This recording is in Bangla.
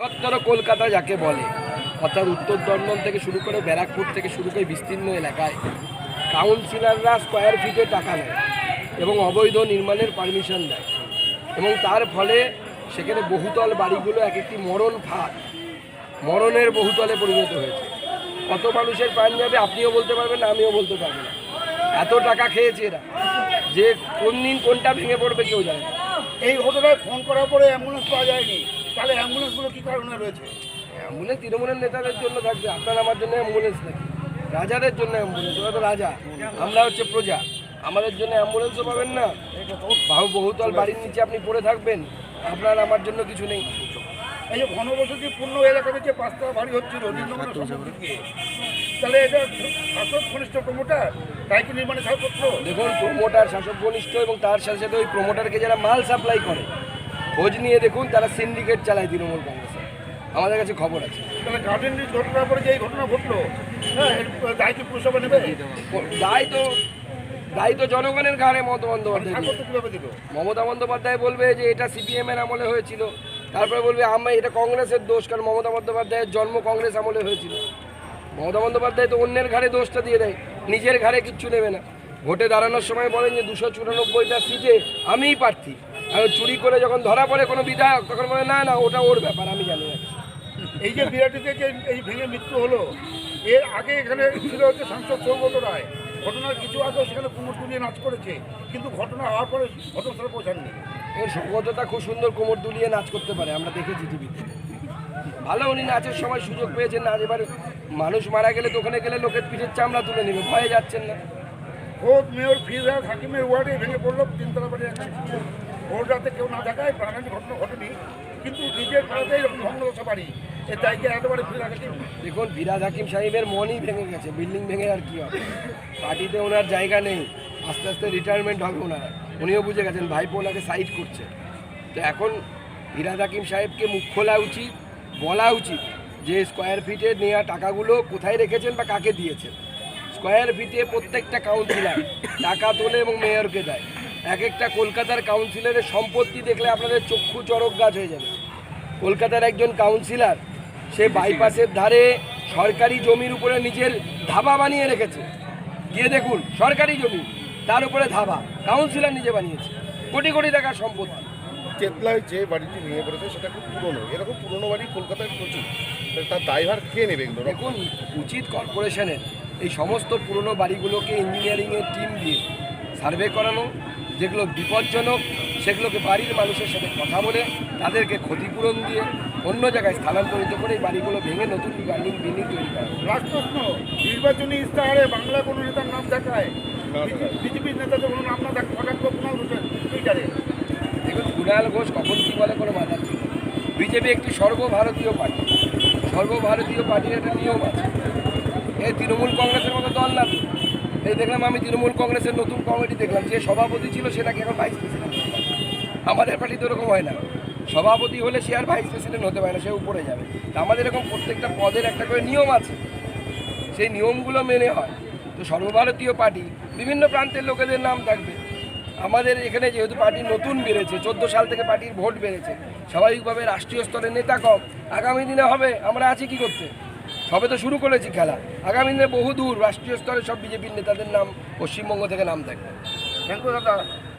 বৃহত্তর কলকাতা যাকে বলে, অর্থাৎ উত্তর দমদম থেকে শুরু করে ব্যারাকপুর থেকে শুরু করে বিস্তীর্ণ এলাকায় কাউন্সিলররা স্কোয়ার ফিটে টাকা নেয় এবং অবৈধ নির্মাণের পারমিশন দেয়। এবং তার ফলে সেখানে বহুতল বাড়িগুলো এক একটি মরণ ফাঁদ, মরণের বহুতলে পরিণত হয়েছে। কত মানুষের প্রাণ যাবে আপনিও বলতে পারবেন না, আমিও বলতে পারব না। এত টাকা খেয়েছে এরা, যে কোন দিন কোনটা ভেঙে পড়বে কেউ জানে এই ঘটনায় ফোন করার পরে অ্যাম্বুলেন্স পাওয়া যায়নি। তাহলে অ্যাম্বুলেন্সগুলো কি কারণে রয়েছে? অ্যাম্বুলেন্স তৃণমূলের নেতাদের জন্য থাকবে আপনার আমার জন্য অ্যাম্বুলেন্স নাকি? রাজাদের জন্য অ্যাম্বুলেন্স ওরা তো রাজা আমরা হচ্ছে প্রজা। আমাদের জন্য অ্যাম্বুলেন্সও পাবেন না। বাহু বহুতল বাড়ির নিচে আপনি পড়ে থাকবেন আপনার আমার জন্য কিছু নেই। এই যে ঘনবসতি পূর্ণ এলাকাতে যে পাঁচটা বাড়ি হচ্ছিল তাহলে এটা শাসক ঘনিষ্ঠ প্রমোটার তাই কি নির্মাণে ছাড়পত্র দেখুন প্রমোটার শাসক ঘনিষ্ঠ এবং তার সাথে সাথে ওই প্রমোটারকে যারা মাল সাপ্লাই করে খোঁজ নিয়ে দেখুন তারা সিন্ডিকেট চালায় তৃণমূল কংগ্রেসে। আমাদের কাছে খবর আছে। ঘটনার পরে যে ঘটনা ঘটলো হ্যাঁ দায় পুরসভা নেবে? দায় তো দায় তো জনগণের ঘাড়ে মমতা বন্দ্যোপাধ্যায় মমতা বন্দ্যোপাধ্যায় বলবে যে এটা সিপিএম এর আমলে হয়েছিল। তারপরে বলবে আমরা এটা কংগ্রেসের দোষ কারণ মমতা বন্দ্যোপাধ্যায়ের জন্ম কংগ্রেস আমলে হয়েছিল। মমতা বন্দ্যোপাধ্যায় তো অন্যের ঘাড়ে দোষটা দিয়ে দেয় নিজের ঘাড়ে কিচ্ছু নেবে না। ভোটে দাঁড়ানোর সময় বলেন যে দুশো চুরানব্বইটা সিটে আমিই প্রার্থী। আর চুরি করে যখন ধরা পড়ে কোনো বিধায়ক তখন বলে না না ওটা ওর ব্যাপার আমি জানি না। এই যে বিরাটিতে যে এই ভেঙে মৃত্যু হলো এর আগে এখানে ছিল হচ্ছে সাংসদ সৌগত রায়। ঘটনার কিছু আগে সেখানে কুমোর তুলিয়ে নাচ করেছে কিন্তু ঘটনা হওয়ার পরে ঘটনাস্থলে পৌঁছাননি। এর সৌগতটা খুব সুন্দর কোমর দুলিয়ে নাচ করতে পারে আমরা দেখেছি টিভিতে। ভালো উনি নাচের সময় সুযোগ পেয়েছেন নাচ এবার মানুষ মারা গেলে দোকানে গেলে লোকের পিঠের চামড়া তুলে নেবে ভয়ে যাচ্ছেন না। খোদ মেয়র ফিরহাদ হাকিমের ওয়ার্ডে ভেঙে পড়ল তিনতলা বাড়ি ভোর রাতে কেউ না দেখায় প্রাণানি ঘটনা ঘটেনি, কিন্তু নিজের পাড়াতেই একেবারে ফিরহাদ হাকিম দেখুন, বিরাজ হাকিম সাহেবের মনই ভেঙে গেছে, বিল্ডিং ভেঙে আর কি হবে? পার্টিতে ওনার জায়গা নেই, আস্তে আস্তে রিটায়ারমেন্ট হবে ওনারা। উনিও বুঝে গেছেন, ভাইপো ওনাকে সাইড করছে। তো এখন বিরাজ হাকিম সাহেবকে মুখ খোলা উচিত, বলা উচিত যে স্কোয়ার ফিটে নেওয়া টাকাগুলো কোথায় রেখেছেন বা কাকে দিয়েছেন? স্কোয়ার ফিটে প্রত্যেকটা কাউন্সিলার টাকা তোলে এবং মেয়রকে দেয়। এক একটা কলকাতার কাউন্সিলরের সম্পত্তি দেখলে আপনাদের চক্ষু চরক গাছ হয়ে যাবে। কলকাতার একজন কাউন্সিলর সে বাইপাসের ধারে সরকারি জমির উপরে নিজের ধাবা বানিয়ে রেখেছে। গিয়ে দেখুন সরকারি জমি তার উপরে ধাবা। কাউন্সিলর নিজে বানিয়েছে। কোটি কোটি টাকার সম্পত্তি। চেতলায় যে বাড়িটি ভেঙে পড়েছে সেটা খুব পুরনো। এরকম পুরনো বাড়ি কলকাতায় প্রচুর। তার দায়ভার কে নেবে এগুলো? দেখুন উচিত কর্পোরেশনের এই সমস্ত পুরনো বাড়িগুলোকে ইঞ্জিনিয়ারিংয়ের টিম দিয়ে সার্ভে করানো যেগুলো বিপজ্জনক সেগুলোকে বাড়ির মানুষের সাথে কথা বলে তাদেরকে ক্ষতিপূরণ দিয়ে অন্য জায়গায় স্থানান্তরিত করে এই বাড়িগুলো ভেঙে নতুন বিল্ডিং বিল্ডিং তৈরি করা লাস্ট প্রশ্ন নির্বাচনী ইস্তাহারে বাংলা কোনো নেতার নাম দেখায়? বিজেপির নেতাদের কোনো নাম না দেখ কটাক্ষ কুণাল হোসেন টুইটারে। দেখুন কুণাল ঘোষ কখন কী বলে কোনো মাথা। বিজেপি একটি সর্বভারতীয় পার্টি। সর্বভারতীয় পার্টির একটা নিয়ম আছে। এই তৃণমূল কংগ্রেসের মতো দল না দেখলাম আমি তৃণমূল কংগ্রেসের নতুন কমিটি দেখলাম, যে সভাপতি ছিল সে নাকি এখন ভাইস প্রেসিডেন্ট আমাদের পার্টি তো এরকম হয় না। সভাপতি হলে সে আর ভাইস প্রেসিডেন্ট হতে পারে না, সে উপরে যাবে। আমাদের এরকম প্রত্যেকটা পদের একটা করে নিয়ম আছে। সেই নিয়মগুলো মেনে হয়। তো সর্বভারতীয় পার্টি, বিভিন্ন প্রান্তের লোকেদের নাম থাকবে। আমাদের এখানে যেহেতু পার্টি নতুন বেড়েছে, চোদ্দ সাল থেকে পার্টির ভোট বেড়েছে, স্বাভাবিকভাবে রাষ্ট্রীয় স্তরের নেতা কম। আগামী দিনে হবে, আমরা আছি কি করতে? সবে তো শুরু করেছি খেলা। আগামী দিনে বহু দূর রাষ্ট্রীয় স্তরে সব বিজেপির নেতাদের নাম পশ্চিমবঙ্গ থেকে নাম থাকবে। থ্যাংক ইউ দাদা।